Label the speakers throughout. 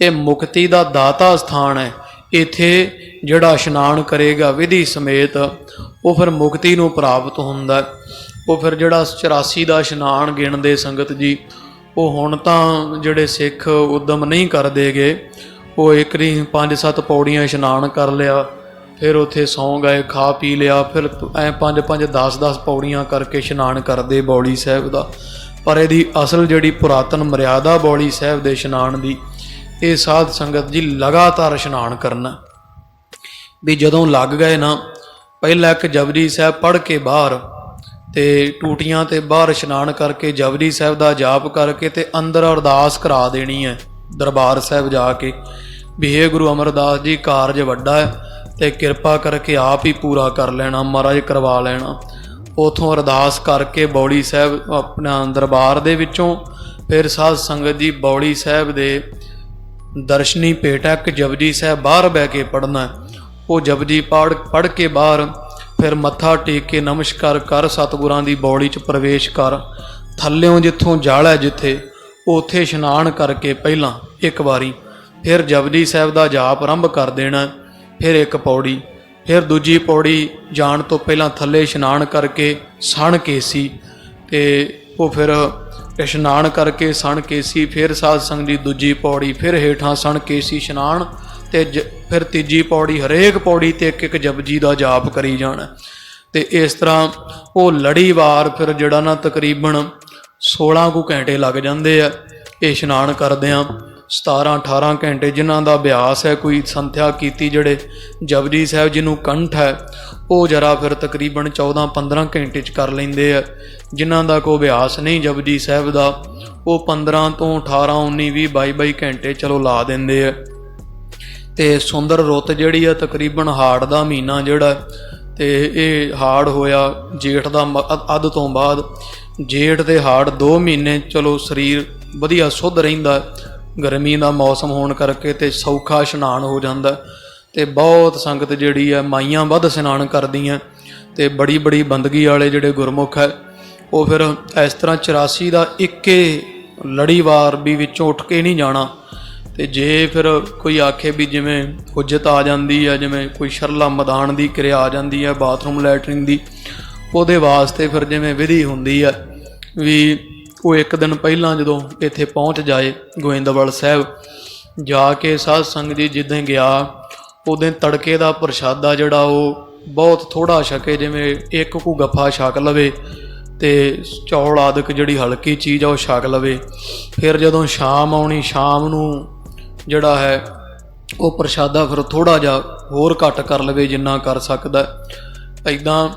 Speaker 1: ਇਹ ਮੁਕਤੀ ਦਾ ਦਾਤਾ ਸਥਾਨ ਹੈ। ਇੱਥੇ ਜਿਹੜਾ ਇਸ਼ਨਾਨ ਕਰੇਗਾ ਵਿਧੀ ਸਮੇਤ, ਉਹ ਫਿਰ ਮੁਕਤੀ ਨੂੰ ਪ੍ਰਾਪਤ ਹੁੰਦਾ ਉਹ ਫਿਰ ਜਿਹੜਾ 84 ਦਾ ਇਸ਼ਨਾਨ ਗਿਣਦੇ ਸੰਗਤ ਜੀ, ਉਹ ਹੁਣ ਤਾਂ ਜਿਹੜੇ ਸਿੱਖ ਉਦਮ ਨਹੀਂ ਕਰਦੇਗੇ ਉਹ ਇੱਕ ਨਹੀਂ, ਪੰਜ ਸੱਤ ਪੌੜੀਆਂ ਇਸ਼ਨਾਨ ਕਰ ਲਿਆ, ਫਿਰ ਉੱਥੇ ਸੌਂ ਗਏ, ਖਾ ਪੀ ਲਿਆ, ਫਿਰ ਐ ਪੰਜ ਪੰਜ 10 10 ਪੌੜੀਆਂ ਕਰਕੇ ਇਸ਼ਨਾਨ ਕਰਦੇ ਬੌਲੀ ਸਾਹਿਬ ਦਾ। ਪਰ ਇਹਦੀ ਅਸਲ ਜਿਹੜੀ ਪੁਰਾਤਨ ਮਰਿਆਦਾ ਬੌਲੀ ਸਾਹਿਬ ਦੇ ਇਸ਼ਨਾਨ ਦੀ ਇਹ ਸਾਧ ਸੰਗਤ ਜੀ ਲਗਾਤਾਰ ਇਸ਼ਨਾਨ ਕਰਨਾ। ਵੀ ਜਦੋਂ ਲੱਗ ਗਏ ਨਾ, ਪਹਿਲਾਂ ਇੱਕ ਜਬਰੀ ਸਾਹਿਬ ਪੜ੍ਹ ਕੇ ਬਾਹਰ ਤੇ ਟੂਟੀਆਂ ਤੇ ਬਾਹਰ ਇਸ਼ਨਾਨ ਕਰਕੇ ਜਬਰੀ ਸਾਹਿਬ ਦਾ ਜਾਪ ਕਰਕੇ ਤੇ ਅੰਦਰ ਅਰਦਾਸ ਕਰਾ ਦੇਣੀ ਹੈ ਦਰਬਾਰ ਸਾਹਿਬ ਜਾ ਕੇ। ਵੀ ਇਹ ਗੁਰੂ ਅਮਰਦਾਸ ਜੀ, ਕਾਰਜ ਵੱਡਾ ਹੈ ਤੇ ਕਿਰਪਾ ਕਰਕੇ ਆਪ ਹੀ ਪੂਰਾ ਕਰ ਲੈਣਾ, ਮਹਾਰਾਜ ਕਰਵਾ ਲੈਣਾ। ਉਥੋਂ ਅਰਦਾਸ ਕਰਕੇ ਬੌੜੀ ਸਾਹਿਬ ਆਪਣਾ ਦਰਬਾਰ ਦੇ ਵਿੱਚੋਂ, ਫਿਰ ਸਾਧ ਸੰਗਤ ਜੀ ਬੌੜੀ ਸਾਹਿਬ ਦੇ ਦਰਸ਼ਨੀ ਭੇਟਕ ਜਪਜੀ ਸਾਹਿਬ ਬਾਹਰ ਬਹਿ ਕੇ ਪੜਨਾ ਉਹ ਜਪਜੀ ਪੜ ਪੜ ਕੇ ਬਾਹਰ ਫਿਰ ਮੱਥਾ ਟੇਕ ਕੇ ਨਮਸਕਾਰ ਕਰ, ਸਤਿਗੁਰਾਂ ਦੀ ਬੌਲੀ 'ਚ ਪ੍ਰਵੇਸ਼ ਕਰ। ਥੱਲਿਓਂ ਜਿੱਥੋਂ ਜਲ ਹੈ ਜਿੱਥੇ, ਉਥੇ ਇਸ਼ਨਾਨ ਕਰਕੇ ਪਹਿਲਾਂ ਇੱਕ ਵਾਰੀ ਫਿਰ ਜਪਜੀ ਸਾਹਿਬ ਦਾ ਜਾਪ ਆਰੰਭ ਕਰ ਦੇਣਾ ਫਿਰ ਇੱਕ ਪੌੜੀ, ਫਿਰ ਦੂਜੀ ਪੌੜੀ ਜਾਣ ਤੋਂ ਪਹਿਲਾਂ ਥੱਲੇ ਇਸ਼ਨਾਨ ਕਰਕੇ ਸਣ ਕੇਸੀ ਤੇ ਉਹ ਫਿਰ ਇਸ਼ਨਾਨ ਕਰਕੇ ਸਣ ਕੇਸੀ, ਫਿਰ ਸਾਧ ਸੰਗ ਦੀ ਦੂਜੀ ਪੌੜੀ, ਫਿਰ ਹੇਠਾਂ ਸਣ ਕੇਸੀ ਇਸ਼ਨਾਨ ਤੇ ਜ- ਫਿਰ ਤੀਜੀ ਪੌੜੀ, ਹਰੇਕ ਪੌੜੀ ਤੇ ਇੱਕ ਇੱਕ ਜਪਜੀ ਦਾ ਜਾਪ ਕਰੀ ਜਾਣਾ। ਤੇ ਇਸ ਤਰ੍ਹਾਂ ਉਹ ਲੜੀਵਾਰ ਫਿਰ ਜਿਹੜਾ ਨਾ ਤਕਰੀਬਨ 16 ਕੁ ਘੰਟੇ ਲੱਗ ਜਾਂਦੇ ਆ, ਇਹ ਇਸ਼ਨਾਨ ਕਰਦੇ ਆ। 17 18 ਘੰਟੇ ਜਿਨ੍ਹਾਂ ਦਾ ਅਭਿਆਸ ਹੈ, ਕੋਈ ਸੰਥਿਆ ਕੀਤੀ ਜਿਹੜੇ ਜਪਜੀ ਸਾਹਿਬ ਜਿਹਨੂੰ ਕੰਠ ਹੈ, ਉਹ ਜਰਾ ਫਿਰ ਤਕਰੀਬਨ 14 15 ਘੰਟੇ ਚ ਕਰ ਲੈਂਦੇ ਆ। ਜਿਨ੍ਹਾਂ ਦਾ ਕੋਈ ਅਭਿਆਸ ਨਹੀਂ ਜਪਜੀ ਸਾਹਿਬ ਦਾ, ਉਹ 15 ਤੋਂ 18 19 20 22 22 ਘੰਟੇ ਚਲੋ ਲਾ ਦਿੰਦੇ ਆ। ਤੇ ਸੁੰਦਰ ਰੁੱਤ ਜਿਹੜੀ ਆ, ਤਕਰੀਬਨ ਹਾੜ ਦਾ ਮਹੀਨਾ ਜਿਹੜਾ, ਤੇ ਇਹ ਹਾੜ ਹੋਇਆ ਜੇਠ ਦਾ ਮ- ਅੱਧ ਤੋਂ ਬਾਅਦ। ਜੇਠ ਤੇ ਹਾੜ 2 ਮਹੀਨੇ ਚਲੋ ਸਰੀਰ ਵਧੀਆ ਸੁੱਧ ਰਹਿੰਦਾ। ਗਰਮੀ ਦਾ ਮੌਸਮ ਹੋਣ ਕਰਕੇ ਤੇ ਸੌਖਾ ਇਸ਼ਨਾਨ ਹੋ ਜਾਂਦਾ। ਹੈ ਤੇ ਬਹੁਤ ਸੰਗਤ ਜਿਹੜੀ ਹੈ ਮਾਈਆਂ ਵੱਧ ਇਸ਼ਨਾਨ ਕਰਦੀਆਂ। ਤੇ ਬੜੀ ਬੜੀ ਬੰਦਗੀ ਵਾਲੇ ਜਿਹੜੇ ਗੁਰਮੁਖ ਹੈ ਉਹ ਫਿਰ ਇਸ ਤਰ੍ਹਾਂ 84 ਦਾ ਇੱਕੇ ਲੜੀਵਾਰ ਵੀ ਵਿੱਚੋਂ ਉੱਠ ਕੇ ਨਹੀਂ ਜਾਣਾ। ਤੇ ਜੇ ਫਿਰ ਕੋਈ ਆਖੇ ਵੀ ਜਿਵੇਂ ਹੁਜਤ ਆ ਜਾਂਦੀ ਹੈ ਜਿਵੇਂ ਕੋਈ ਸ਼ਰਲਾ ਮਦਾਨ ਦੀ ਕਿਰਿਆ ਆ ਜਾਂਦੀ ਹੈ ਬਾਥਰੂਮ ਲੈਟਰਿੰਗ ਦੀ, ਉਹਦੇ ਵਾਸਤੇ ਫਿਰ ਜਿਵੇਂ ਵਿਧੀ ਹੁੰਦੀ ਹੈ ਵੀ ਉਹ ਇੱਕ ਦਿਨ ਪਹਿਲਾਂ ਜਦੋਂ ਇੱਥੇ ਪਹੁੰਚ ਜਾਏ ਗੋਇੰਦਵਾਲ ਸਾਹਿਬ, ਜਾ ਕੇ ਸਾਧ ਸੰਗ ਜੀ ਜਿੱਦਾਂ ਗਿਆ, ਉਹਦੇ ਤੜਕੇ ਦਾ ਪ੍ਰਸ਼ਾਦਾ ਜਿਹੜਾ ਉਹ ਬਹੁਤ ਥੋੜਾ ਛਕੇ, ਜਿਵੇਂ ਇੱਕ ਕੁ ਗੱਫਾ ਛਕ ਲਵੇ ਤੇ ਚੌਲ ਆਦਿਕ ਜਿਹੜੀ ਹਲਕੀ ਚੀਜ਼ ਆ ਉਹ ਛਕ ਲਵੇ। ਫਿਰ ਜਦੋਂ ਸ਼ਾਮ ਆਉਣੀ, ਸ਼ਾਮ ਨੂੰ ਜਿਹੜਾ ਹੈ ਉਹ ਪ੍ਰਸ਼ਾਦਾ ਫਿਰ ਥੋੜਾ ਜਿਹਾ ਹੋਰ ਘੱਟ ਕਰ ਲਵੇ ਜਿੰਨਾ ਕਰ ਸਕਦਾ। ਐਦਾਂ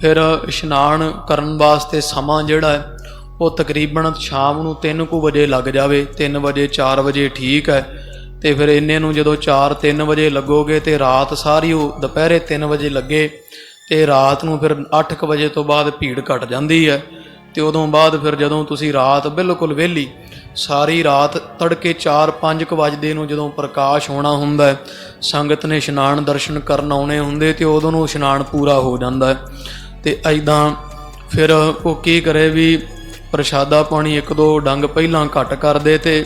Speaker 1: ਫਿਰ ਇਸ਼ਨਾਨ ਕਰਨ ਵਾਸਤੇ ਸਮਾਂ ਜਿਹੜਾ ਉਹ ਤਕਰੀਬਨ ਸ਼ਾਮ ਨੂੰ 3 ਕੁ ਵਜੇ ਲੱਗ ਜਾਵੇ 3 ਵਜੇ 4 ਵਜੇ ਠੀਕ ਹੈ। ਤੇ ਫਿਰ ਇੰਨੇ ਨੂੰ ਜਦੋਂ 4 3 ਵਜੇ ਲੱਗੋਗੇ ਤੇ ਰਾਤ ਸਾਰੀ ਉਹ ਦੁਪਹਿਰੇ 3 ਵਜੇ ਲੱਗੇ, ਤੇ ਰਾਤ ਨੂੰ ਫਿਰ 8 ਕੁ ਵਜੇ ਤੋਂ ਬਾਅਦ ਭੀੜ ਘਟ ਜਾਂਦੀ ਹੈ। ਤੇ ਉਦੋਂ ਬਾਅਦ ਫਿਰ ਜਦੋਂ ਤੁਸੀਂ ਰਾਤ ਬਿਲਕੁਲ ਵਿਹਲੀ, ਸਾਰੀ ਰਾਤ ਤੜਕੇ 4-5 ਕੁ ਵਜੇ ਨੂੰ ਜਦੋਂ ਪ੍ਰਕਾਸ਼ ਹੋਣਾ ਹੁੰਦਾ ਹੈ, ਸੰਗਤ ਨੇ ਇਸ਼ਨਾਨ ਦਰਸ਼ਨ ਕਰਨ ਆਉਣੇ ਹੁੰਦੇ ਤੇ ਉਦੋਂ ਨੂੰ ਇਸ਼ਨਾਨ ਪੂਰਾ ਹੋ ਜਾਂਦਾ ਹੈ। ਤੇ ਐਦਾਂ ਫਿਰ ਉਹ ਕੀ ਕਰੇ ਵੀ ਪ੍ਰਸ਼ਾਦਾ ਪਾਣੀ ਇੱਕ ਦੋ ਡੰਗ ਪਹਿਲਾਂ ਘੱਟ ਕਰਦੇ ਤੇ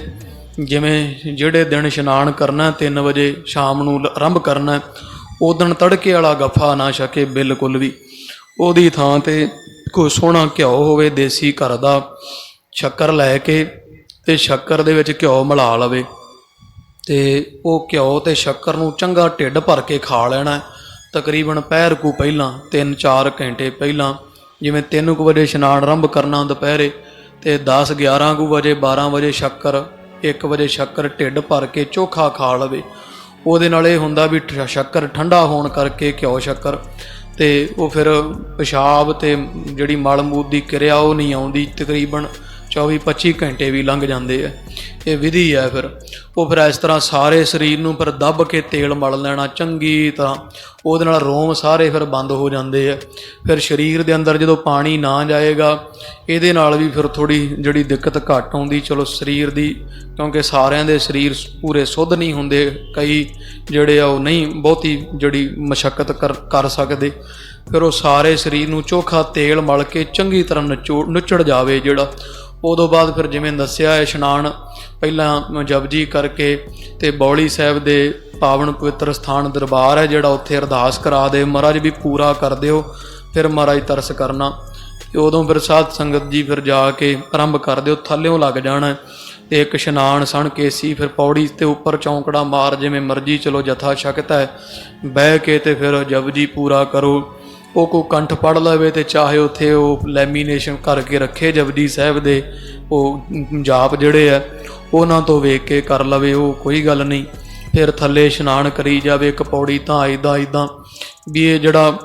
Speaker 1: ਜਿਵੇਂ ਜਿਹੜੇ ਦਿਨ ਇਸ਼ਨਾਨ ਕਰਨਾ 3 ਵਜੇ ਸ਼ਾਮ ਨੂੰ ਆਰੰਭ ਕਰਨਾ ਉਹ ਦਿਨ ਤੜਕੇ ਵਾਲਾ ਗੱਫਾ ਨਾ ਛਕੇ ਬਿਲਕੁਲ ਵੀ। ਉਹਦੀ ਥਾਂ ਤੇ ਕੋਈ ਸੋਹਣਾ ਘਿਓ ਹੋਵੇ, ਦੇਸੀ ਘਰ ਦਾ ਸ਼ੱਕਰ ਲੈ ਕੇ ਤੇ ਸ਼ੱਕਰ ਦੇ ਵਿੱਚ ਘਿਓ ਮਿਲਾ ਲਵੇ ਤੇ ਉਹ ਘਿਓ ਤੇ ਸ਼ੱਕਰ ਨੂੰ ਚੰਗਾ ਢਿੱਡ ਭਰ ਕੇ ਖਾ ਲੈਣਾ ਤਕਰੀਬਨ ਪੈਰ ਕੁ ਪਹਿਲਾਂ 3-4 ਘੰਟੇ ਪਹਿਲਾਂ ਜਿਵੇਂ 3 ਕੁ ਵਜੇ ਇਸ਼ਨਾਨ ਆਰੰਭ ਕਰਨਾ ਦੁਪਹਿਰੇ ਤੇ 10-11 ਕੁ ਵਜੇ 12 ਵਜੇ ਸ਼ੱਕਰ 1 ਵਜੇ ਸ਼ੱਕਰ ਢਿੱਡ ਭਰ ਕੇ ਚੋਖਾ ਖਾ ਲਵੇ। ਉਹਦੇ ਨਾਲ ਇਹ ਹੁੰਦਾ ਵੀ ਠ- ਸ਼ੱਕਰ ਠੰਡਾ ਹੋਣ ਕਰਕੇ ਘਿਓ ਸ਼ੱਕਰ ਤੇ ਉਹ ਫਿਰ ਪਿਸ਼ਾਬ ਤੇ ਜਿਹੜੀ ਮਲਬੂਤ ਦੀ ਕਿਰਿਆ ਉਹ ਨਹੀਂ ਆਉਂਦੀ ਤਕਰੀਬਨ। 24-25 ਘੰਟੇ ਵੀ ਲੰਘ ਜਾਂਦੇ ਆ। ਇਹ ਵਿਧੀ ਹੈ ਫਿਰ। ਉਹ ਫਿਰ ਇਸ ਤਰ੍ਹਾਂ ਸਾਰੇ ਸਰੀਰ ਨੂੰ ਫਿਰ ਦੱਬ ਕੇ ਤੇਲ ਮਲ ਲੈਣਾ ਚੰਗੀ ਤਰ੍ਹਾਂ। ਉਹਦੇ ਨਾਲ ਰੋਮ ਸਾਰੇ ਫਿਰ ਬੰਦ ਹੋ ਜਾਂਦੇ ਆ। ਫਿਰ ਸਰੀਰ ਦੇ ਅੰਦਰ ਜਦੋਂ ਪਾਣੀ ਨਾ ਜਾਏਗਾ, ਇਹਦੇ ਨਾਲ ਵੀ ਫਿਰ ਥੋੜੀ ਜਿਹੜੀ ਦਿੱਕਤ ਘੱਟ ਆਉਂਦੀ। ਚਲੋ ਸਰੀਰ ਦੀ, ਕਿਉਂਕਿ ਸਾਰਿਆਂ ਦੇ ਸਰੀਰ ਪੂਰੇ ਸੁੱਧ ਨਹੀਂ ਹੁੰਦੇ। ਕਈ ਜਿਹੜੇ ਆ ਉਹ ਨਹੀਂ, ਬਹੁਤੀ ਜਿਹੜੀ ਮਸ਼ਕਤ ਕਰ ਕਰ ਸਕਦੇ। ਫਿਰ ਉਹ ਸਾਰੇ ਸਰੀਰ ਨੂੰ ਚੋਖਾ ਤੇਲ ਮਲ ਕੇ ਚੰਗੀ ਤਰ੍ਹਾਂ ਨਚੋ, ਨੁੱਚੜ ਜਾਵੇ ਜਿਹੜਾ। ਉਦੋਂ ਬਾਅਦ ਫਿਰ ਜਿਵੇਂ ਦੱਸਿਆ ਹੈ ਇਸ਼ਨਾਨ ਪਹਿਲਾਂ ਜਪਜੀ ਕਰਕੇ ਤੇ ਬੌਲੀ ਸਾਹਿਬ ਦੇ ਪਾਵਨ ਪਵਿੱਤਰ ਸਥਾਨ ਦਰਬਾਰ ਹੈ, ਜਿਹੜਾ ਉੱਥੇ ਅਰਦਾਸ ਕਰਾ ਦੇ। ਮਹਾਰਾਜ ਵੀ ਪੂਰਾ ਕਰ ਦਿਓ, ਫਿਰ ਮਹਾਰਾਜ ਤਰਸ ਕਰਨਾ। ਤੇ ਉਦੋਂ ਫਿਰ ਸਾਧ ਸੰਗਤ ਜੀ ਫਿਰ ਜਾ ਕੇ ਆਰੰਭ ਕਰ ਦਿਓ, ਥੱਲਿਓਂ ਲੱਗ ਜਾਣਾ। ਹੈ। ਤੇ ਇੱਕ ਇਸ਼ਨਾਨ ਸਣ ਕੇ ਸੀ ਫਿਰ ਪੌੜੀ ਤੇ ਉੱਪਰ ਚੌਂਕੜਾ ਮਾਰ, ਜਿਵੇਂ ਮਰਜ਼ੀ ਚਲੋ ਜਥਾ ਸ਼ਕਤ ਹੈ, ਬਹਿ ਕੇ ਤੇ ਫਿਰ ਜਪਜੀ ਪੂਰਾ ਕਰੋ। ਉਹ ਕੋ ਕੰਠ ਪੜ ਲਵੇ ਤੇ ਚਾਹੇ ਉੱਥੇ ਉਹ ਲੈਮੀਨੇਸ਼ਨ ਕਰਕੇ ਰੱਖੇ ਜਪਜੀ ਸਾਹਿਬ ਦੇ, ਉਹ ਜਾਪ ਜਿਹੜੇ ਆ, ਉਹਨਾਂ ਤੋਂ ਵੇਖ ਕੇ ਕਰ ਲਵੇ, ਉਹ ਕੋਈ ਗੱਲ ਨਹੀਂ। ਫਿਰ ਥੱਲੇ ਇਸ਼ਨਾਨ ਕਰੀ ਜਾਵੇ, ਇੱਕ ਪੌੜੀ ਤਾਂ ਆਈਦਾ ਆਈਦਾ। ਵੀ ਇਹ ਜਿਹੜਾ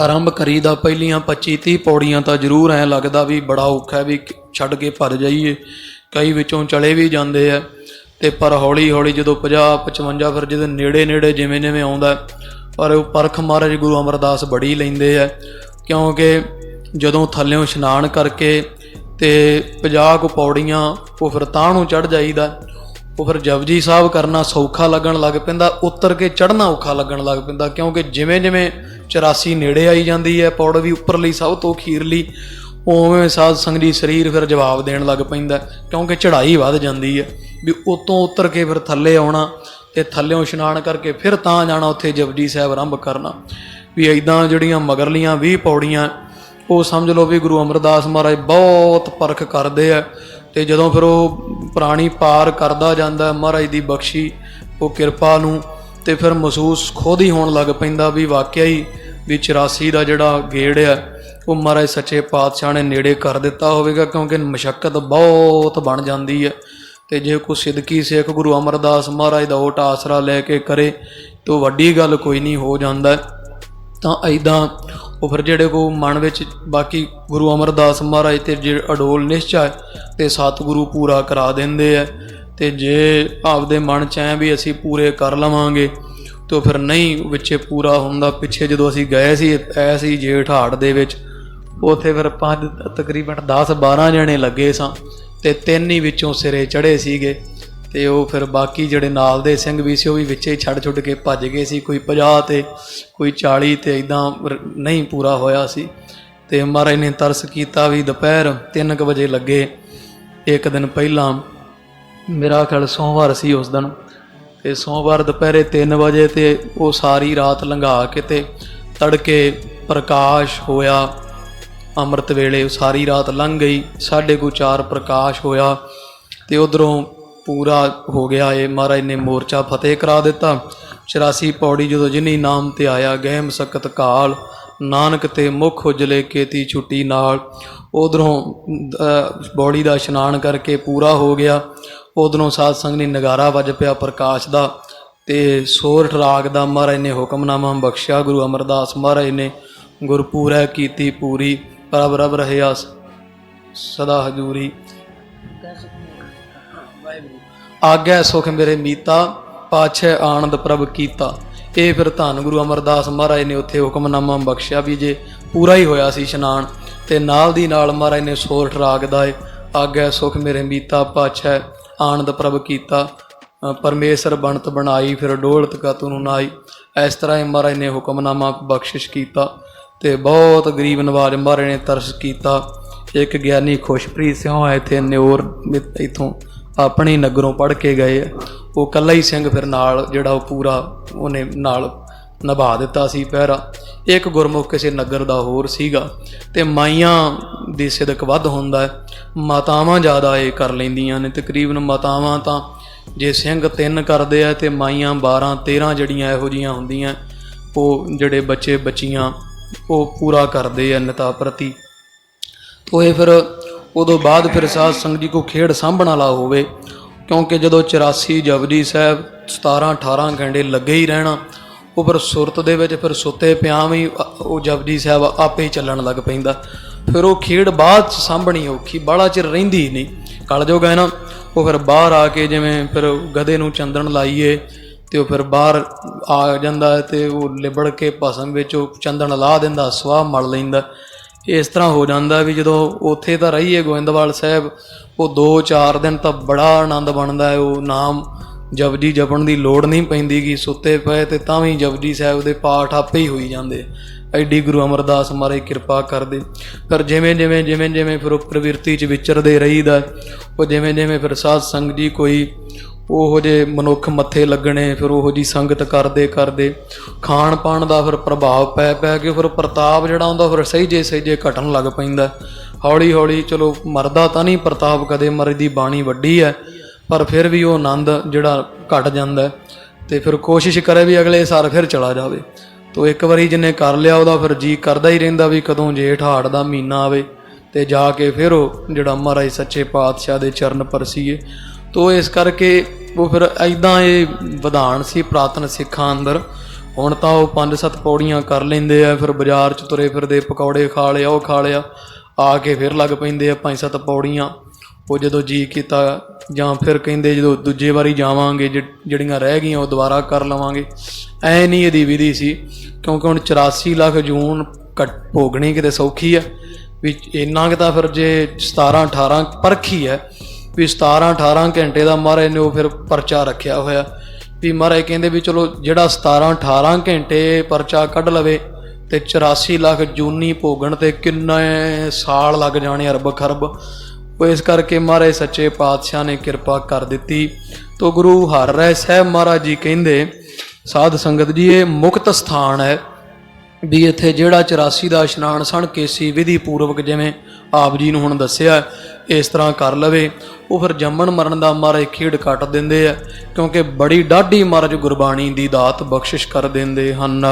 Speaker 1: ਆਰੰਭ ਕਰੀਦਾ, ਪਹਿਲੀਆਂ 25 30 ਪੌੜੀਆਂ ਤਾਂ ਜ਼ਰੂਰ ਐ ਲੱਗਦਾ ਵੀ ਬੜਾ ਔਖਾ ਵੀ ਛੱਡ ਕੇ ਭੱਜ ਜਾਈਏ। ਕਈ ਵਿੱਚੋਂ ਚਲੇ ਵੀ ਜਾਂਦੇ ਆ। ਤੇ ਪਰ ਹੌਲੀ ਹੌਲੀ ਜਦੋਂ 50 55 ਫਿਰ ਜਿਹਦੇ ਨੇੜੇ ਨੇੜੇ ਜਿਵੇਂ ਜਿਵੇਂ ਆਉਂਦਾ ਪਰ ਉਹ ਪਰਖ ਮਹਾਰਾਜ ਗੁਰੂ ਅਮਰਦਾਸ ਬੜੀ ਲੈਂਦੇ ਆ, ਕਿਉਂਕਿ ਜਦੋਂ ਥੱਲਿਓਂ ਇਸ਼ਨਾਨ ਕਰਕੇ ਤੇ 50 ਕੁ ਪੌੜੀਆਂ ਉਹ ਫਿਰ ਤਾਂ ਨੂੰ ਚੜ ਜਾਈਦਾ, ਉਹ ਫਿਰ ਜਪਜੀ ਸਾਹਿਬ ਕਰਨਾ ਸੌਖਾ ਲੱਗਣ ਲੱਗ ਪੈਂਦਾ, ਉੱਤਰ ਕੇ ਚੜਨਾ ਔਖਾ ਲੱਗਣ ਲੱਗ ਪੈਂਦਾ, ਕਿਉਂਕਿ ਜਿਵੇਂ ਜਿਵੇਂ 84 ਨੇੜੇ ਆਈ ਜਾਂਦੀ ਹੈ, ਪੌੜ ਵੀ ਉੱਪਰਲੀ ਸਭ ਤੋਂ ਖੀਰਲੀ ਉਵੇਂ ਸਾਧ ਸੰਗਤ ਜੀ ਸਰੀਰ ਫਿਰ ਜਵਾਬ ਦੇਣ ਲੱਗ ਪੈਂਦਾ, ਕਿਉਂਕਿ ਚੜ੍ਹਾਈ ਵੱਧ ਜਾਂਦੀ ਹੈ, ਵੀ ਉਤੋਂ ਉੱਤਰ ਕੇ ਫਿਰ ਥੱਲੇ ਆਉਣਾ ਤੇ ਥੱਲਿਓਂ ਇਸ਼ਨਾਨ ਕਰਕੇ ਫਿਰ ਤਾਂ ਜਾਣਾ ਉੱਥੇ ਜਪਜੀ ਸਾਹਿਬ ਆਰੰਭ ਕਰਨਾ। ਵੀ ਐਦਾਂ ਜਿਹੜੀਆਂ ਮਗਰਲੀਆਂ 20 ਪੌੜੀਆਂ, ਉਹ ਸਮਝ ਲਓ ਵੀ ਗੁਰੂ ਅਮਰਦਾਸ ਮਹਾਰਾਜ ਬਹੁਤ ਪਰਖ ਕਰਦੇ ਆ ਤੇ ਜਦੋਂ ਫਿਰ ਉਹ ਪ੍ਰਾਣੀ ਪਾਰ ਕਰਦਾ ਜਾਂਦਾ ਮਹਾਰਾਜ ਦੀ ਬਖਸ਼ੀ, ਉਹ ਕਿਰਪਾ ਨੂੰ ਤੇ ਫਿਰ ਮਹਿਸੂਸ ਖੁਦ ਹੀ ਹੋਣ ਲੱਗ ਪੈਂਦਾ ਵੀ ਵਾਕਿਆ ਹੀ ਵੀ 84 ਦਾ ਜਿਹੜਾ ਗੇੜ ਆ, ਉਹ ਮਹਾਰਾਜ ਸੱਚੇ ਪਾਤਸ਼ਾਹ ਨੇ ਨੇੜੇ ਕਰ ਦਿੱਤਾ ਹੋਵੇਗਾ ਕਿਉਂਕਿ ਮਸ਼ਕਤ ਬਹੁਤ ਬਣ ਜਾਂਦੀ ਹੈ ਤੇ ਜੇ ਕੋਈ ਸਿੱਧਕੀ ਸਿੱਖ ਗੁਰੂ ਅਮਰਦਾਸ ਮਹਾਰਾਜ ਦਾ ਓਟ ਆਸਰਾ ਲੈ ਕੇ ਕਰੇ ਤਾਂ ਵੱਡੀ ਗੱਲ ਕੋਈ ਨਹੀਂ, ਹੋ ਜਾਂਦਾ। ਤਾਂ ਐਦਾਂ ਉਹ ਫਿਰ ਜਿਹੜੇ ਕੋ ਮਨ ਵਿੱਚ ਬਾਕੀ ਗੁਰੂ ਅਮਰਦਾਸ ਮਹਾਰਾਜ ਤੇ ਜੇ ਅਡੋਲ ਨਿਸ਼ਚਾ ਹੈ ਤੇ ਸਤਿਗੁਰੂ ਪੂਰਾ ਕਰਾ ਦਿੰਦੇ ਆ ਤੇ ਜੇ ਆਪਦੇ ਮਨ ਚ ਐ ਵੀ ਅਸੀਂ ਪੂਰੇ ਕਰ ਲਵਾਂਗੇ ਤਾਂ ਫਿਰ ਨਹੀਂ ਵਿੱਚੇ ਪੂਰਾ ਹੁੰਦਾ। ਪਿੱਛੇ ਜਦੋਂ ਅਸੀਂ ਗਏ ਸੀ, ਐ ਸੀ ਜੇਠ ਹਾੜ ਦੇ ਵਿੱਚ, ਉਥੇ ਫਿਰ ਪੰਜ ਤਕਰੀਬਨ 10 12 ਜਣੇ ਲੱਗੇ ਸਾਂ। ਤੇ ਤਿੰਨ ਹੀ ਵਿੱਚੋਂ ਸਿਰੇ ਚੜੇ ਸੀਗੇ ਤੇ ਉਹ ਫਿਰ ਬਾਕੀ ਜਿਹੜੇ ਨਾਲ ਦੇ ਸਿੰਘ ਵੀ ਸੀ, ਉਹ ਵੀ ਵਿੱਚੇ ਹੀ ਛੱਡ ਛੁੱਟ ਕੇ ਭੱਜ ਗਏ ਸੀ, ਕੋਈ 50 ਤੇ ਕੋਈ 40 ਤੇ ਇਦਾਂ ਨਹੀਂ ਪੂਰਾ ਹੋਇਆ ਸੀ। ਤੇ ਮਹਾਰਾਜ ਨੇ ਤਰਸ ਕੀਤਾ ਵੀ ਦੁਪਹਿਰ 3:00 ਵਜੇ ਲੱਗੇ, ਇੱਕ ਦਿਨ ਪਹਿਲਾਂ ਮੇਰਾ ਖਿਆਲ ਸੋਮਵਾਰ ਸੀ ਉਸ ਦਿਨ। ਤੇ ਸੋਮਵਾਰ ਦੁਪਹਿਰੇ 3 ਵਜੇ ਤੇ ਉਹ ਸਾਰੀ ਰਾਤ ਲੰਘਾ ਕੇ ਤੇ ਤੜਕੇ ਪ੍ਰਕਾਸ਼ ਹੋਇਆ ਅੰਮ੍ਰਿਤ ਵੇਲੇ ਸਾਰੀ ਰਾਤ ਲੰਘ ਗਈ ਸਾਢੇ ਕੁ ਚਾਰ ਪ੍ਰਕਾਸ਼ ਹੋਇਆ ਤੇ ਉਧਰੋਂ ਪੂਰਾ ਹੋ ਗਿਆ ਏ ਮਹਾਰਾਜ ਨੇ ਮੋਰਚਾ ਫਤਿਹ ਕਰਾ ਦਿੱਤਾ। 84 ਪੌੜੀ ਜਦੋਂ ਜਿਨੀ ਨਾਮ ਤੇ ਆਇਆ, ਗਹਿਮ ਸਕਤ ਕਾਲ, ਨਾਨਕ ਤੇ ਮੁਖ ਉਜਲੇ ਕੇਤੀ ਛੁੱਟੀ ਨਾਲ, ਉਧਰੋਂ ਬੌੜੀ ਦਾ ਇਸ਼ਨਾਨ ਕਰਕੇ ਪੂਰਾ ਹੋ ਗਿਆ। ਉਧਰੋਂ ਸਾਧ ਸੰਗ ਨੇ ਨਗਾਰਾ ਵੱਜ ਪਿਆ ਪ੍ਰਕਾਸ਼ ਦਾ ਤੇ ਸੋਰਠ ਰਾਗ ਦਾ ਮਹਾਰਾਜ ਨੇ ਹੁਕਮਨਾਮਾ ਬਖਸ਼ਿਆ। ਗੁਰੂ ਅਮਰਦਾਸ ਮਹਾਰਾਜ ਨੇ ਗੁਰਪੂਰੈ ਕੀਤੀ ਪੂਰੀ। ਪ੍ਰਭ ਰਬ ਰਹਿਆ ਸਦਾ ਹਜੂਰੀ। ਆਗਿਆ ਸੁਖ ਮੇਰੇ ਮੀਤਾ, ਪਾਛੈ ਆਨੰਦ ਪ੍ਰਭ ਕੀਤਾ। ਇਹ ਫਿਰ ਧੰਨ ਗੁਰੂ ਅਮਰਦਾਸ ਮਹਾਰਾਜ ਨੇ ਉੱਥੇ ਹੁਕਮਨਾਮਾ ਬਖਸ਼ਿਆ ਵੀ ਜੇ ਪੂਰਾ ਹੀ ਹੋਇਆ ਸੀ ਇਸ਼ਨਾਨ, ਤੇ ਨਾਲ ਦੀ ਨਾਲ ਮਹਾਰਾਜ ਨੇ ਸੋਰਠ ਰਾਗ ਦਾ ਏ ਆਗਿਆ ਸੁਖ ਮੇਰੇ ਮੀਤਾ, ਪਾਛੈ ਆਨੰਦ ਪ੍ਰਭ ਕੀਤਾ। ਪਰਮੇਸ਼ਰ ਬਣਤ ਬਣਾਈ, ਫਿਰ ਡੋਲਤ ਕਾ ਤੂੰ ਨਾਈ। ਇਸ ਤਰ੍ਹਾਂ ਹੀ ਮਹਾਰਾਜ ਨੇ ਹੁਕਮਨਾਮਾ ਬਖਸ਼ਿਸ਼ ਕੀਤਾ। ਤੇ ਬਹੁਤ ਗਰੀਬ ਨਵਾਜ ਮਹਾਰਾਜ ਨੇ ਤਰਸ ਕੀਤਾ। ਇੱਕ ਗਿਆਨੀ ਖੁਸ਼ਪ੍ਰੀਤ ਸਿੰਘ ਇੱਥੇ ਨਿਓਰ ਇਥੋਂ ਆਪਣੇ ਨਗਰੋਂ ਪੜ ਕੇ ਗਏ। ਉਹ ਕੱਲਾ ਹੀ ਸਿੰਘ ਫਿਰ ਨਾਲ, ਜਿਹੜਾ ਉਹ ਪੂਰਾ ਉਹਨੇ ਨਾਲ ਨਿਭਾ ਦਿੱਤਾ ਸੀ ਪਹਿਰਾ। ਇੱਕ ਗੁਰਮੁਖ ਕਿਸੇ ਨਗਰ ਦਾ ਹੋਰ ਸੀਗਾ ਤੇ ਮਾਈਆਂ ਦੀ ਸਿਦਕ ਵੱਧ ਹੁੰਦਾ ਹੈ। ਮਾਤਾਵਾਂ ਜ਼ਿਆਦਾ ਇਹ ਕਰ ਲੈਂਦੀਆਂ ਨੇ। ਤਕਰੀਬਨ ਮਾਤਾਵਾਂ ਤਾਂ ਜੇ ਸਿੰਘ ਤਿੰਨ ਕਰਦੇ ਆ ਤੇ ਮਾਈਆਂ 12 13 ਜਿਹੜੀਆਂ ਇਹੋ ਜੀਆਂ ਹੁੰਦੀਆਂ, ਉਹ ਜਿਹੜੇ ਬੱਚੇ ਬੱਚੀਆਂ ਉਹ ਪੂਰਾ ਕਰਦੇ ਆ ਨਿਤਾ ਪ੍ਰਤੀ। ਤੋ ਇਹ ਫਿਰ ਉਦੋਂ ਬਾਅਦ ਫਿਰ ਸਾਧ ਸੰਗਤ ਜੀ ਕੋ ਖੇਡ ਸਾਂਭਣ ਵਾਲਾ ਹੋਵੇ, ਕਿਉਂਕਿ ਜਦੋਂ 84 ਜਪਜੀ ਸਾਹਿਬ 17 18 ਘੰਟੇ ਲੱਗੇ ਹੀ ਰਹਿਣਾ, ਉਹ ਫਿਰ ਸੁਰਤ ਦੇ ਵਿੱਚ ਫਿਰ ਸੁੱਤੇ ਪਿਆਂ ਵੀ ਉਹ ਜਪਜੀ ਸਾਹਿਬ ਆਪੇ ਹੀ ਚੱਲਣ ਲੱਗ ਪੈਂਦਾ। ਫਿਰ ਉਹ ਖੇਡ ਬਾਅਦ ਚ ਸਾਂਭਣੀ ਔਖੀ, ਬਾਹਲਾ ਚਿਰ ਰਹਿੰਦੀ ਹੀ ਨਹੀਂ। ਕਲ ਹੈ ਨਾ, ਉਹ ਫਿਰ ਬਾਹਰ ਆ ਕੇ ਜਿਵੇਂ ਫਿਰ ਗਧੇ ਨੂੰ ਚੰਦਨ ਲਾਈਏ ਤੇ ਉਹ ਫਿਰ ਬਾਹਰ ਆ ਜਾਂਦਾ ਹੈ ਤੇ ਉਹ ਲਿਬੜ ਕੇ ਭਸਮ ਵਿੱਚ ਉਹ ਚੰਦਨ ਲਾ ਦਿੰਦਾ, ਸਵਾਹ ਮਲ ਲੈਂਦਾ। ਇਸ ਤਰ੍ਹਾਂ ਹੋ ਜਾਂਦਾ ਵੀ ਜਦੋਂ ਉੱਥੇ ਤਾਂ ਰਹੀਏ ਗੋਇੰਦਵਾਲ ਸਾਹਿਬ, ਉਹ 2-4 ਦਿਨ ਤਾਂ ਬੜਾ ਆਨੰਦ ਬਣਦਾ ਹੈ, ਉਹ ਨਾਮ ਜਪਜੀ ਜਪਣ ਦੀ ਲੋੜ ਨਹੀਂ ਪੈਂਦੀ ਕਿ ਸੁੱਤੇ ਪਏ ਤੇ ਤਾਂ ਵੀ ਜਪਜੀ ਸਾਹਿਬ ਦੇ ਪਾਠ ਆਪੇ ਹੀ ਹੋਈ ਜਾਂਦੇ। ਐਡੀ ਗੁਰੂ ਅਮਰਦਾਸ ਮਾਰੇ ਕਿਰਪਾ ਕਰਦੇ। ਪਰ ਜਿਵੇਂ ਜਿਵੇਂ ਜਿਵੇਂ ਜਿਵੇਂ ਫਿਰ ਉਹ ਪ੍ਰਵਿਰਤੀ 'ਚ ਵਿਚਰਦੇ ਰਹੀਦਾ, ਉਹ ਜਿਵੇਂ ਜਿਵੇਂ ਫਿਰ ਸਾਧ ਸੰਗ ਜੀ ਕੋਈ ਉਹੋ ਜੇ ਮਨੁੱਖ ਮੱਥੇ ਲੱਗਣੇ, ਫਿਰ ਉਹੋ ਜੀ ਸੰਗਤ ਕਰਦੇ ਕਰਦੇ ਖਾਣ ਪਾਣ ਦਾ ਫਿਰ ਪ੍ਰਭਾਵ ਪੈ ਪੈ ਕੇ ਫਿਰ ਪ੍ਰਤਾਪ ਜਿਹੜਾ ਹੁੰਦਾ ਫਿਰ ਸਹੀ ਜੇ ਸਹੀ ਜੇ ਘਟਣ ਲੱਗ ਪੈਂਦਾ। ਹੌਲੀ ਹੌਲੀ ਚਲੋ ਮਰਦਾ ਤਾਂ ਨਹੀਂ ਪ੍ਰਤਾਪ ਕਦੇ ਮਰੇ ਦੀ ਬਾਣੀ ਵੱਡੀ ਹੈ, ਪਰ ਫਿਰ ਵੀ ਉਹ ਆਨੰਦ ਜਿਹੜਾ ਘਟ ਜਾਂਦਾ ਹੈ। ਤੇ ਫਿਰ ਕੋਸ਼ਿਸ਼ ਕਰੇ ਵੀ ਅਗਲੇ ਸਾਲ ਫਿਰ ਚਲਾ ਜਾਵੇ। ਤੋ ਇੱਕ ਵਾਰੀ ਜਿੰਨੇ ਕਰ ਲਿਆ ਉਹਦਾ ਫਿਰ ਜੀ ਕਰਦਾ ਹੀ ਰਹਿੰਦਾ ਵੀ ਕਦੋਂ ਜੇਠ ਹਾੜ ਦਾ ਮਹੀਨਾ ਆਵੇ, ਤੇ ਜਾ ਕੇ ਫਿਰ ਉਹ ਜਿਹੜਾ ਮਹਾਰਾਜ ਸੱਚੇ ਪਾਤਸ਼ਾਹ ਦੇ ਚਰਨ ਪਰਸੀਏ ਤੋ ਇਸ ਕਰਕੇ ਉਹ ਫਿਰ ਐਦਾਂ ਇਹ ਵਿਧਾਨ ਸੀ, ਪ੍ਰਾਤਨ ਸਿੱਖਾਂ ਅੰਦਰ। ਹੁਣ ਤਾਂ ਉਹ ਪੰਜ ਸੱਤ ਪੌੜੀਆਂ ਕਰ ਲੈਂਦੇ ਆ, ਫਿਰ ਬਾਜ਼ਾਰ 'ਚ ਤੁਰੇ ਫਿਰਦੇ, ਪਕੌੜੇ ਖਾ ਲਿਆ, ਉਹ ਖਾ ਲਿਆ। ਆ ਕੇ ਫਿਰ ਲੱਗ ਪੈਂਦੇ ਆ ਪੰਜ ਸੱਤ ਪੌੜੀਆਂ। ਉਹ ਜਦੋਂ ਜੀ ਕੀਤਾ, ਜਾਂ ਫਿਰ ਕਹਿੰਦੇ ਜਦੋਂ ਦੂਜੇ ਵਾਰੀ ਜਾਵਾਂਗੇ, ਜਿ- ਜਿਹੜੀਆਂ ਰਹਿ ਗਈਆਂ, ਉਹ ਦੁਬਾਰਾ ਕਰ ਲਵਾਂਗੇ। ਐ ਨਹੀਂ ਇਹਦੀ ਵਿਧੀ ਸੀ, ਕਿਉਂਕਿ ਹੁਣ 84 ਲੱਖ ਜੂਨ ਕੱਟ ਭੋਗਣੀ ਕਿਤੇ ਸੌਖੀ ਆ। ਵੀ ਇੰਨਾ ਕਿ ਤਾਂ ਫਿਰ ਜੇ 17 18 ਪਰਖੀ ਹੈ ਵੀ 17 18 ਘੰਟੇ ਦਾ ਮਹਾਰਾਜ ਨੇ ਉਹ ਫਿਰ ਪਰਚਾ ਰੱਖਿਆ ਹੋਇਆ। ਵੀ ਮਹਾਰਾਜ ਕਹਿੰਦੇ ਵੀ ਚਲੋ ਜਿਹੜਾ 17 18 ਘੰਟੇ ਪਰਚਾ ਕੱਢ ਲਵੇ ਤੇ 84 ਲੱਖ ਜੂਨੀ ਭੋਗਣ ਤੇ ਕਿੰਨੇ ਸਾਲ ਲੱਗ ਜਾਣੇ ਅਰਬ ਖਰਬ। ਉਹ ਇਸ ਕਰਕੇ ਮਹਾਰਾਜ ਸੱਚੇ ਪਾਤਸ਼ਾਹ ਨੇ ਕਿਰਪਾ ਕਰ ਦਿੱਤੀ। ਤੋ ਗੁਰੂ ਹਰ ਰਹਿ ਸਾਹਿਬ ਮਹਾਰਾਜ ਜੀ ਕਹਿੰਦੇ, ਸਾਧ ਸੰਗਤ ਜੀ, ਇਹ ਮੁਕਤ ਸਥਾਨ ਹੈ ਵੀ ਇੱਥੇ ਜਿਹੜਾ 84 ਦਾ ਇਸ਼ਨਾਨ ਸਣ ਕੇਸੀ ਵਿਧੀ ਪੂਰਵਕ ਜਿਵੇਂ ਆਪ ਜੀ ਨੂੰ ਹੁਣ ਦੱਸਿਆ। ਇਸ ਤਰ੍ਹਾਂ ਕਰ ਲਵੇ। ਉਹ ਫਿਰ ਜੰਮਣ ਮਰਨ ਦਾ ਮਹਾਰਾਜ ਖੇਡ ਕੱਟ ਦਿੰਦੇ ਆ, ਕਿਉਂਕਿ ਬੜੀ ਡਾਢੀ ਮਹਾਰਾਜ ਗੁਰਬਾਣੀ ਦੀ ਦਾਤ ਬਖਸ਼ਿਸ਼ ਕਰ ਦਿੰਦੇ ਹਨ।